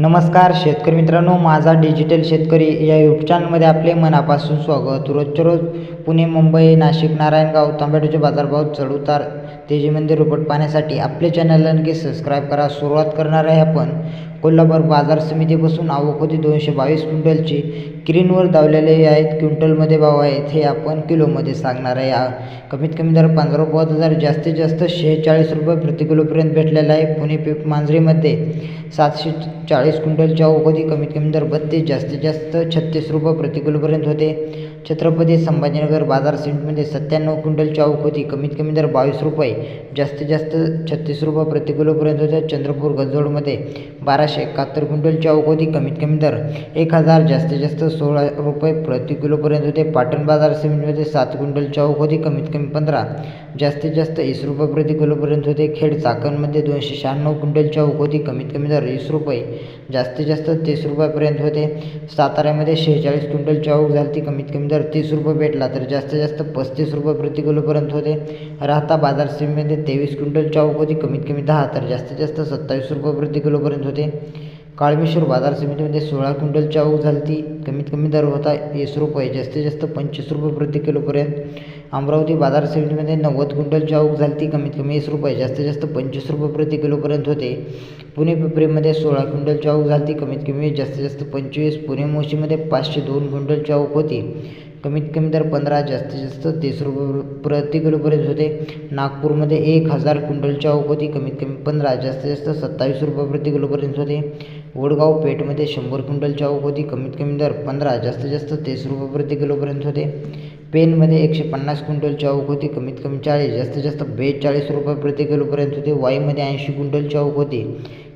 नमस्कार शेतकरी मित्रांनो माझा डिजिटल शेतकरी या यूट्यूब चॅनलमध्ये आपले मनापासून स्वागत. रोजच्या रोज पुणे मुंबई नाशिक नारायणगाव तांबेटूचे बाजारभाव चढउतार तेजीमध्ये रुपट पाहण्यासाठी आपले चॅनलला नक्की सबस्क्राईब करा. सुरुवात करणार आहे आपण. कोल्हापूर बाजार समितीपासून आवक होती दोनशे बावीस क्विंटलची. क्रीनवर दावलेले आहेत क्विंटलमध्ये भाव आहेत हे आपण किलोमध्ये सांगणार आहे. कमीत कमी दर पंधरा पाच हजार जास्तीत जास्त शेहेचाळीस रुपये प्रति किलोपर्यंत भेटलेला आहे पुणे पीक मांजरीमध्ये. सातशे चाळीस क्विंटलची आवक होती कमीत कमी दर बत्तीस जास्तीत जास्त छत्तीस रुपये प्रति किलोपर्यंत होते. छत्रपती संभाजीनगर बाजार समितीमध्ये सत्त्याण्णव क्विंटलची आवक होती कमीत कमी दर बावीस रुपये जास्तीत जास्त छत्तीस रुपये प्रति किलोपर्यंत होते. चंद्रपूर गजोडमध्ये बाराशे एकाहत्तर क्विंटलच्या आवक होती कमीत कमी दर एक हजार जास्तीत जास्त सोळा रुपये प्रति किलोपर्यंत होते. पाटण बाजार समितीमध्ये सात क्विंटलच्या आवक होती कमीत कमी पंधरा जास्तीत जास्त वीस रुपये प्रति किलोपर्यंत होते. खेड चाकणमध्ये दोनशे शहाण्णव क्विंटलच्या आवक होती कमीत कमी दर वीस रुपये जास्तीत जास्त तीस रुपयापर्यंत होते. साताऱ्यामध्ये शेहेचाळीस क्विंटलच्या आवक झाली ती कमीत कमी दर तीस रुपये भेटला तर जास्तीत जास्त पस्तीस रुपये प्रति किलोपर्यंत होते. राहता बाजार समितीमध्ये तेवीस क्विंटलच्या आवक होती कमीत कमी दहा तर जास्तीत जास्त सत्तावीस रुपये प्रति किलोपर्यंत होते. काळमेश्वर बाजार समितीमध्ये सोळा क्विंटलची आवक झाली ती कमीत कमी दर होता वीस रुपये जास्तीत जास्त पंचवीस रुपये प्रति किलोपर्यंत. अमरावती बाजार समितीमध्ये नव्वद क्विंटलची आवक झाली ती कमीत कमी वीस रुपये जास्तीत जास्त पंचवीस रुपये प्रति किलोपर्यंत होते. पुणे पिपरीमध्ये सोळा क्विंटलची आवक झाली ती कमीत कमी जास्तीत जास्त पंचवीस. पुणे मोशीमध्ये पाचशे दोन क्विंटलची आवक होती. कमीत कमी दर पंधरा जास्तीत जास्त तीस रुपये प्रति किलोपर्यंत होते. नागपूरमध्ये एक हजार क्विंटलची आवक होती कमीत कमी पंधरा जास्तीत जास्त सत्तावीस रुपये प्रति किलोपर्यंत होते. वडगाव पेठमध्ये शंभर क्विंटल चाऊक होती कमीत कमी दर पंधरा जास्तीत जास्त तीस रुपये प्रति किलोपर्यंत होते. पेनमध्ये एकशे पन्नास क्विंटलची आवक होती कमीत कमी चाळीस जास्तीत जास्त बेचाळीस रुपये प्रति किलोपर्यंत होते. वाईमध्ये ऐंशी क्विंटलची आवक होती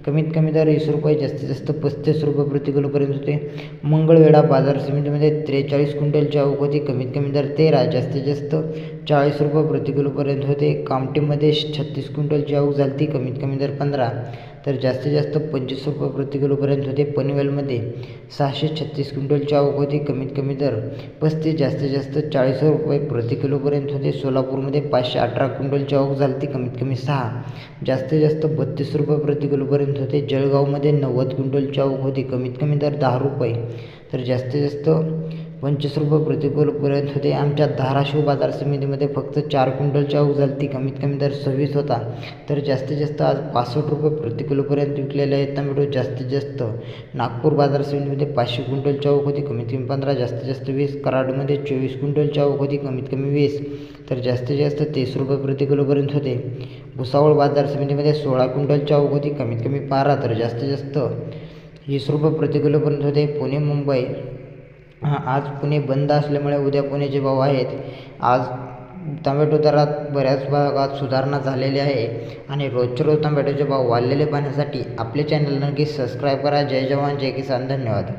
कमीत कमी दर वीस रुपये जास्तीत जास्त पस्तीस रुपये प्रति किलोपर्यंत होते. मंगळवेढा बाजार समितीमध्ये त्रेचाळीस क्विंटलची आवक होती कमीत कमी दर तेरा जास्तीत जास्त चाळीस रुपये प्रति किलोपर्यंत होते. कामटेमध्ये छत्तीस क्विंटलची आवक झाली ती कमीत कमी दर पंधरा. तर जास्तीत जास्त पंचवीस रुपये प्रति किलोपर्यंत होते. पनवेलमध्ये सहाशे छत्तीस क्विंटलची आवक होती कमीत कमी दर पस्तीस जास्तीत जास्त चाळीस रुपये प्रति किलोपर्यंत होते. सोलापूरमध्ये पाचशे अठरा क्विंटलची आवक झाली ती कमीत कमी सहा जास्तीत जास्त बत्तीस रुपये प्रति किलोपर्यंत होते. जळगावमध्ये नव्वद क्विंटलची आवक होती. कमीत कमी दर दहा रुपये. तर जास्तीत जास्त पंचवीस रुपये प्रतिकूल किलोपर्यंत होते. आमच्या धाराशिव बाजार समितीमध्ये फक्त चार क्विंटलच्या आवक झाली कमीत कमी दर सव्वीस होता. तर जास्तीत जास्त आज पासष्ट रुपये प्रतिकिलोपर्यंत विकलेले आहेत. टमॅटो जास्तीत जास्त. नागपूर बाजार समितीमध्ये पाचशे क्विंटल आवक होती कमीत कमी पंधरा जास्तीत जास्त वीस. कराडमध्ये चोवीस क्विंटल आवक होती कमीत कमी वीस. तर जास्तीत जास्त तीस रुपये प्रतिकिलोपर्यंत होते. भुसावळ बाजार समितीमध्ये सोळा क्विंटल आवक होती कमीत कमी बारा तर जास्तीत जास्त वीस रुपये प्रतिकिलोपर्यंत होते. पुणे मुंबई हां आज पुणे बंद असल्यामुळे उद्या पुण्याचे भाव आहेत. आज टमॅटो दरात बऱ्याच भागात सुधारणा झालेली आहे आणि रोजच्या रोज टमॅटोचे भाव वाढलेले पाहण्यासाठी आपले चॅनल नक्की सबस्क्राईब करा. जय जवान जय किसान. धन्यवाद.